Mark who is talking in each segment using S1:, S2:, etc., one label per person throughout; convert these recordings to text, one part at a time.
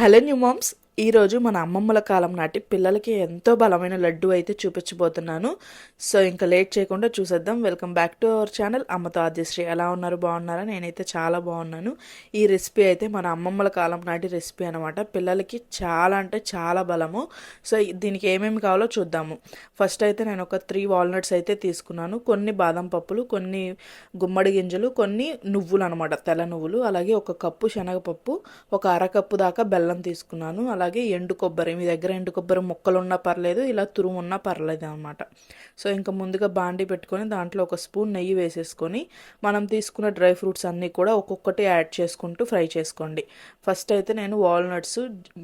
S1: Hello, new moms. ఈరోజు మన అమ్మమ్మల కాలం నాటి పిల్లలకి ఎంతో బలమైన లడ్డు అయితే చూపించబోతున్నాను. సో ఇంకా లేట్ చేయకుండా చూసేద్దాం. Welcome back to our channel అమ్మతో ఆద్యశ్రీ ఎలా ఉన్నారు? బాగున్నారా? నేనైతే చాలా బాగున్నాను. ఈ రెసిపీ అయితే మన అమ్మమ్మల కాలం నాటి రెసిపీ అనమాట పిల్లలకి చాలా అంటే చాలా బలము. సో దీనికి ఏమేమి కావాలో చూద్దాము. ఫస్ట్ అయితే నేను ఒక త్రీ వాల్నట్స్ అయితే తీసుకున్నాను. కొన్ని బాదం పప్పులు కొన్ని గుమ్మడి గింజలు కొన్ని నువ్వులు అనమాట తెల్ల నువ్వులు అలాగే ఒక కప్పు శనగపప్పు ఒక అరకప్పు దాకా బెల్లం తీసుకున్నాను. అలాగే ఎండు కొబ్బరి మీ దగ్గర ఎండు కొబ్బరి ముక్కలు ఉన్నా పర్లేదు ఇలా తురుము ఉన్నా పర్లేదు అనమాట సో ఇంకా ముందుగా బాండి పెట్టుకొని దాంట్లో ఒక స్పూన్ నెయ్యి వేసేసుకొని మనం తీసుకున్న డ్రై ఫ్రూట్స్ అన్నీ కూడా ఒక్కొక్కటి యాడ్ చేసుకుంటూ ఫ్రై చేసుకోండి. ఫస్ట్ అయితే నేను వాల్నట్స్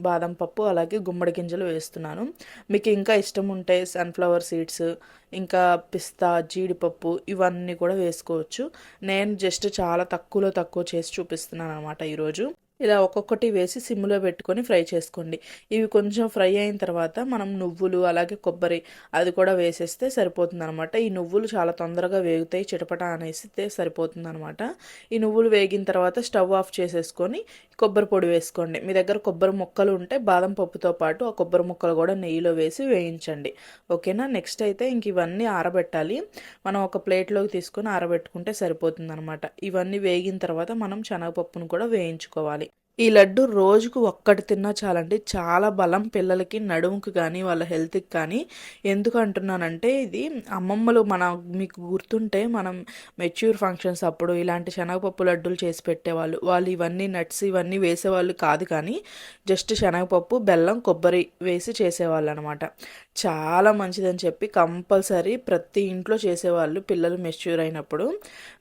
S1: బాదం పప్పు అలాగే గుమ్మడి గింజలు వేస్తున్నాను. మీకు ఇంకా ఇష్టం ఉంటే సన్ఫ్లవర్ సీడ్స్ ఇంకా పిస్తా జీడిపప్పు ఇవన్నీ కూడా వేసుకోవచ్చు. నేను జస్ట్ చాలా తక్కువలో తక్కువ చేసి చూపిస్తున్నాను అనమాట ఈరోజు. ఇలా ఒక్కొక్కటి వేసి సిమ్లో పెట్టుకొని ఫ్రై చేసుకోండి. ఇవి కొంచెం ఫ్రై అయిన తర్వాత మనం నువ్వులు అలాగే కొబ్బరి అది కూడా వేసేస్తే సరిపోతుంది అనమాట ఈ నువ్వులు చాలా తొందరగా వేగుతాయి చిటపట అనేస్తే సరిపోతుంది అనమాట ఈ నువ్వులు వేగిన తర్వాత స్టవ్ ఆఫ్ చేసేసుకొని కొబ్బరి పొడి వేసుకోండి. మీ దగ్గర కొబ్బరి ముక్కలు ఉంటే బాదం పప్పుతో పాటు ఆ కొబ్బరి ముక్కలు కూడా నెయ్యిలో వేసి వేయించండి. ఓకేనా? నెక్స్ట్ అయితే ఇంక ఇవన్నీ ఆరబెట్టాలి. మనం ఒక ప్లేట్లోకి తీసుకొని ఆరబెట్టుకుంటే సరిపోతుంది అనమాట ఇవన్నీ వేగిన తర్వాత మనం శనగపప్పును కూడా వేయించుకోవాలి. ఈ లడ్డు రోజుకు ఒక్కటి తిన్నా చాలండి. చాలా బలం పిల్లలకి నడుముకి కానీ వాళ్ళ హెల్త్కి కానీ ఎందుకు అంటున్నానంటే ఇది అమ్మమ్మలు మన మీకు గుర్తుంటే మనం మెచ్యూర్ ఫంక్షన్స్ అప్పుడు ఇలాంటి శనగపప్పు లడ్డూలు చేసి పెట్టేవాళ్ళు. వాళ్ళు ఇవన్నీ నట్స్ ఇవన్నీ వేసేవాళ్ళు కాదు కానీ జస్ట్ శనగపప్పు బెల్లం కొబ్బరి వేసి చేసేవాళ్ళు అనమాట చాలా మంచిదని చెప్పి కంపల్సరీ ప్రతి ఇంట్లో చేసేవాళ్ళు పిల్లలు మెచ్యూర్ అయినప్పుడు.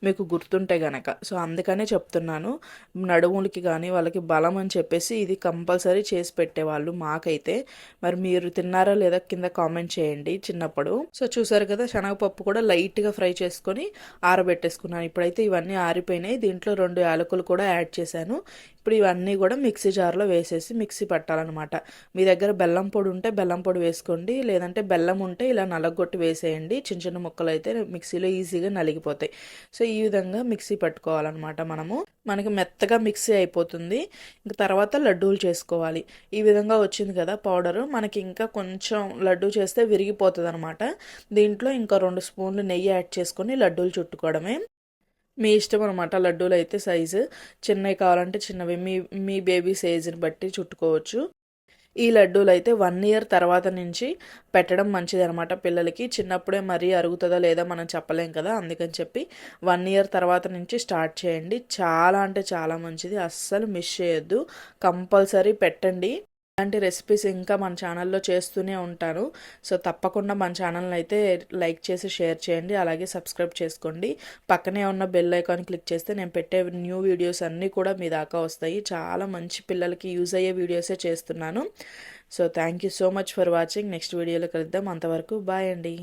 S1: మీకు గుర్తుంటే గనక. సో అందుకనే చెప్తున్నాను. నడుములకి కానీ వాళ్ళకి బలం అని చెప్పేసి ఇది కంపల్సరీ చేసి పెట్టేవాళ్ళు మాకైతే. మరి మీరు తిన్నారా లేదా కింద కామెంట్ చేయండి చిన్నప్పుడు. సో చూసారు కదా శనగపప్పు కూడా లైట్గా ఫ్రై చేసుకొని ఆరబెట్టేసుకున్నాను. ఇప్పుడైతే ఇవన్నీ ఆరిపోయినాయి. దీంట్లో రెండు యాలకులు కూడా యాడ్ చేశాను. ఇప్పుడు ఇవన్నీ కూడా మిక్సీ జార్లో వేసేసి మిక్సీ పట్టాలన్నమాట. మీ దగ్గర బెల్లం పొడి ఉంటే బెల్లం పొడి వేసుకోండి లేదంటే బెల్లం ఉంటే ఇలా నలగొట్టి వేసేయండి. చిన్న చిన్న ముక్కలు అయితే మిక్సీలో ఈజీగా నలిగిపోతాయి. సో ఈ విధంగా మిక్సీ పట్టుకోవాలన్నమాట మనము. మనకి మెత్తగా మిక్సీ అయిపోతుంది. ఇంకా తర్వాత లడ్డూలు చేసుకోవాలి. ఈ విధంగా వచ్చింది కదా పౌడరు. మనకి ఇంకా కొంచెం లడ్డూ చేస్తే విరిగిపోతుంది అనమాట దీంట్లో ఇంకా రెండు స్పూన్లు నెయ్యి యాడ్ చేసుకొని లడ్డూలు చుట్టుకోవడమే. మీ ఇష్టం అనమాట లడ్డూలు అయితే సైజు చిన్నవి కావాలంటే చిన్నవి. మీ మీ బేబీ సైజుని బట్టి చుట్టుకోవచ్చు. ఈ లడ్డూలు అయితే వన్ ఇయర్ తర్వాత నుంచి పెట్టడం మంచిది అనమాట పిల్లలకి. చిన్నప్పుడే మరీ అరుగుతుందా లేదా మనం చెప్పలేం కదా అందుకని చెప్పి వన్ ఇయర్ తర్వాత నుంచి స్టార్ట్ చేయండి. చాలా అంటే చాలా మంచిది. అస్సలు మిస్ చేయొద్దు. కంపల్సరీ పెట్టండి. ఇలాంటి రెసిపీస్ ఇంకా మన ఛానల్లో చేస్తూనే ఉంటాను. సో తప్పకుండా మన ఛానల్ని అయితే లైక్ చేసి షేర్ చేయండి. అలాగే సబ్స్క్రైబ్ చేసుకోండి. పక్కనే ఉన్న బెల్ ఐకాన్ క్లిక్ చేస్తే నేను పెట్టే న్యూ వీడియోస్ అన్నీ కూడా మీ దాకా వస్తాయి. చాలా మంచి పిల్లలకి యూజ్ అయ్యే వీడియోసే చేస్తున్నాను. So thank you so much for watching next వీడియోలో కలుద్దాం. అంతవరకు బాయ్ అండి.